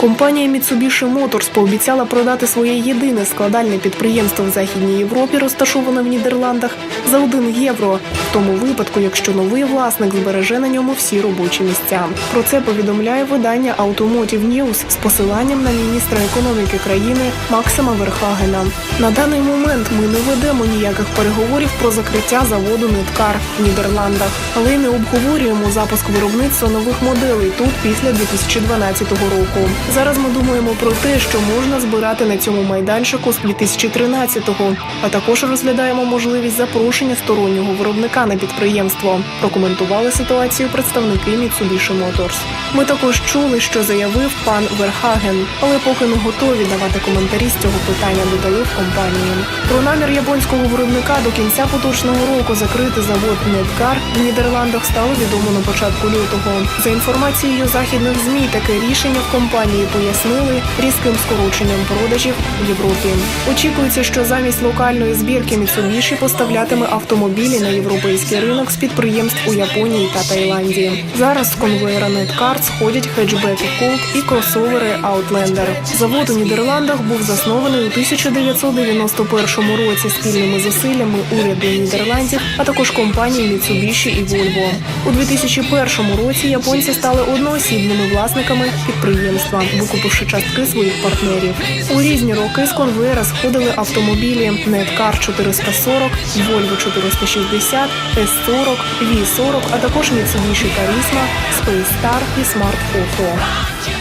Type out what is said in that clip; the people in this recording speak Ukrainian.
Компанія Mitsubishi Motors пообіцяла продати своє єдине складальне підприємство в Західній Європі, розташоване в Нідерландах, за 1 євро, в тому випадку, якщо новий власник збереже на ньому всі робочі місця. Про це повідомляє видання Automotive News з посиланням на міністра економіки країни Максима Верхагена. На даний момент ми не ведемо ніяких переговорів про закриття заводу Ниткар в Нідерландах, але й не обговорюємо запуск виробництва нових моделей тут після 2012 року. Зараз ми думаємо про те, що можна збирати на цьому майданчику з 2013-го, а також розглядаємо можливість запрошення стороннього виробника на підприємство. Прокоментували ситуацію представники Mitsubishi Motors. Ми також чули, що заявив пан Верхаген, але поки не готові давати коментарі з цього питання, додали в компанії. Про намір японського виробника до кінця поточного року закрити завод Недкар в Нідерландах стало відомо на початку лютого. За інформацією західних змі, таке рішення в компанії пояснили різким скороченням продажів в Європі. Очікується, що замість локальної збірки Mitsubishi поставлятиме автомобілі на європейський ринок з підприємств у Японії та Таїланді. Зараз з конвейера Недкар сходять хеджбеки Colt і кросовери Outlander. Завод у Нідерландах був заснований у 1991 році спільними зусиллями уряду Нідерландів, а також компаній Mitsubishi і Volvo. У 2001 році японці стали одноосібними власниками підприємства, викупивши частки своїх партнерів. У різні роки з конвейера сходили автомобілі Netcar 440, Volvo 460, S40, V40, а також Mitsubishi Charisma, Space Star і Smart Fofo.